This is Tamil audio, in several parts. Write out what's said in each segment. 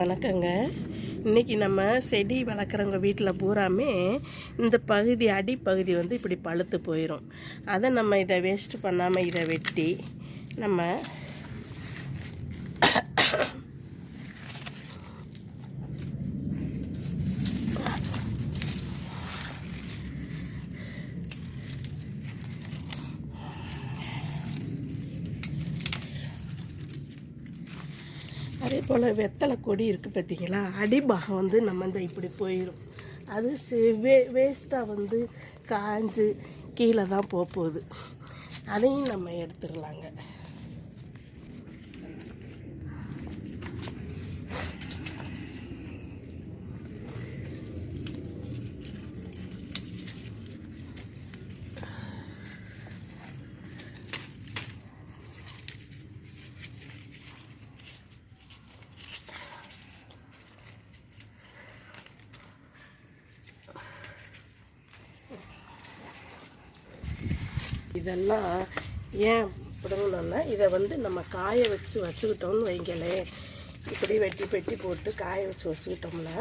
வணக்கங்க. இன்னைக்கு நம்ம செடி வளர்க்குறவங்க வீட்டில் பூராமே இந்த பகுதி அடிப்பகுதி வந்து இப்படி பழுத்து போயிடும் அதை நம்ம இதை வேஸ்ட் பண்ணாமல் இதை வெட்டி நம்ம அதே போல் வெத்தலை கொடி இருக்குது பார்த்தீங்களா அடிபாகம் வந்து நம்ம இந்த இப்படி போயிடும் அது வே வேஸ்ட்டாக வந்து காஞ்சு கீழே தான் போக போகுது. அதையும் நம்ம எடுத்துடலாங்க இதெல்லாம் ஏன் பிடுங்கணுன்னா இதை வந்து நம்ம காய வச்சு வச்சுக்கிட்டோம்னு வைங்களேன் இப்படி வெட்டி பெட்டி போட்டு காய வச்சு வச்சுக்கிட்டோம்னா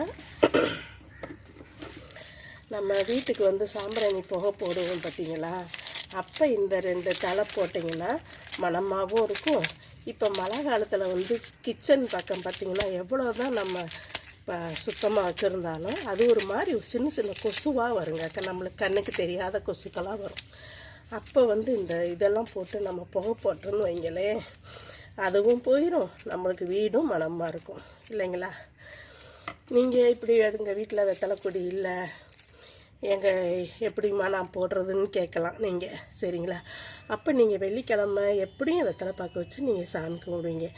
நம்ம வீட்டுக்கு வந்து சாம்பிராணி புகை போடுவோம் பார்த்தீங்களா? அப்போ இந்த ரெண்டு தலை போட்டிங்கன்னா மணமாகவும் இருக்கும். இப்போ மழை காலத்தில் வந்து கிச்சன் பக்கம் பார்த்திங்கன்னா எவ்வளோ தான் நம்ம இப்போ சுத்தமாக வச்சுருந்தாலும் அது ஒரு மாதிரி சின்ன சின்ன கொசுவாக வருங்க. நம்மளுக்கு கண்ணுக்கு தெரியாத கொசுக்கெல்லாம் வரும். அப்போ வந்து இந்த இதெல்லாம் போட்டு நம்ம புகை போட்டோன்னு வைங்களேன் அதுவும் போயிடும் நம்மளுக்கு வீடும் மனமாக இருக்கும். இல்லைங்களா? நீங்கள் இப்படி எங்கள் வீட்டில் வெத்தலை கொடி இல்லை எங்கள் எப்படிம்மா நான் போடுறதுன்னு கேட்கலாம் நீங்கள் சரிங்களா? அப்போ நீங்கள் வெள்ளிக்கிழமை எப்படியும் வெத்தலை பார்க்க வச்சு நீங்கள் சாமி கும்பிடுவீங்க.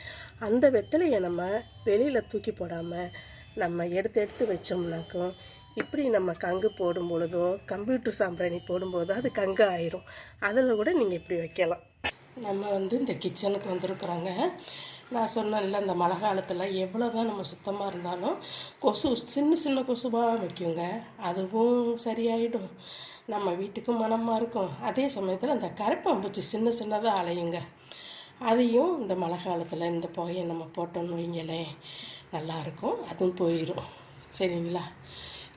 அந்த வெத்தலையை நம்ம வெளியில் தூக்கி போடாமல் நம்ம எடுத்து எடுத்து வச்சோம்னாக்கும் இப்படி நம்ம கங்கு போடும் பொழுதோ கம்ப்யூட்டர் சாம்பிராணி போடும்போதோ அது கங்கு ஆயிரும். அதில் கூட நீங்கள் இப்படி வைக்கலாம். நம்ம வந்து இந்த கிச்சனுக்கு வந்திருக்குறோங்க. நான் சொன்னேன்ல இந்த மழை காலத்தில் எவ்வளோ தான் நம்ம சுத்தமாக இருந்தாலும் கொசு சின்ன சின்ன கொசுவாக வைக்குங்க. அதுவும் சரியாயிடும். நம்ம வீட்டுக்கும் மனமாக இருக்கும். அதே சமயத்தில் அந்த கருப்பம்பூச்சி சின்ன சின்னதாக அலையுங்க. அதையும் இந்த மழை காலத்தில் இந்த புகையை நம்ம போட்டோம்னு வைங்களேன் நல்லாயிருக்கும் அதுவும் போயிடும் சரிங்களா?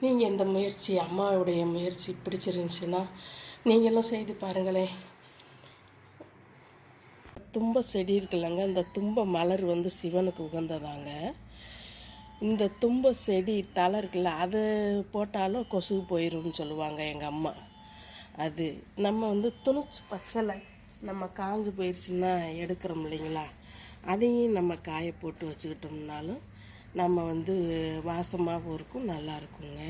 நீங்கள் இந்த முயற்சி அம்மாவுடைய முயற்சி பிடிச்சிருந்துச்சுன்னா நீங்களும் செய்து பாருங்களேன். தும்ப செடி இருக்குல்லங்க இந்த தும்ப மலர் வந்து சிவனுக்கு உகந்ததாங்க. இந்த தும்ப செடி தலை இருக்குல்ல அது போட்டாலும் கொசு போயிடும்னு சொல்லுவாங்க எங்கள் அம்மா. அது நம்ம வந்து துணிச்சு பச்சலை நம்ம காஞ்சு போயிடுச்சுன்னா எடுக்கிறோம் இல்லைங்களா? அதையும் நம்ம காய போட்டு வச்சுக்கிட்டோம்னாலும் நம்ம வந்து வாசமாகவும் இருக்கும் நல்லா இருக்குங்க.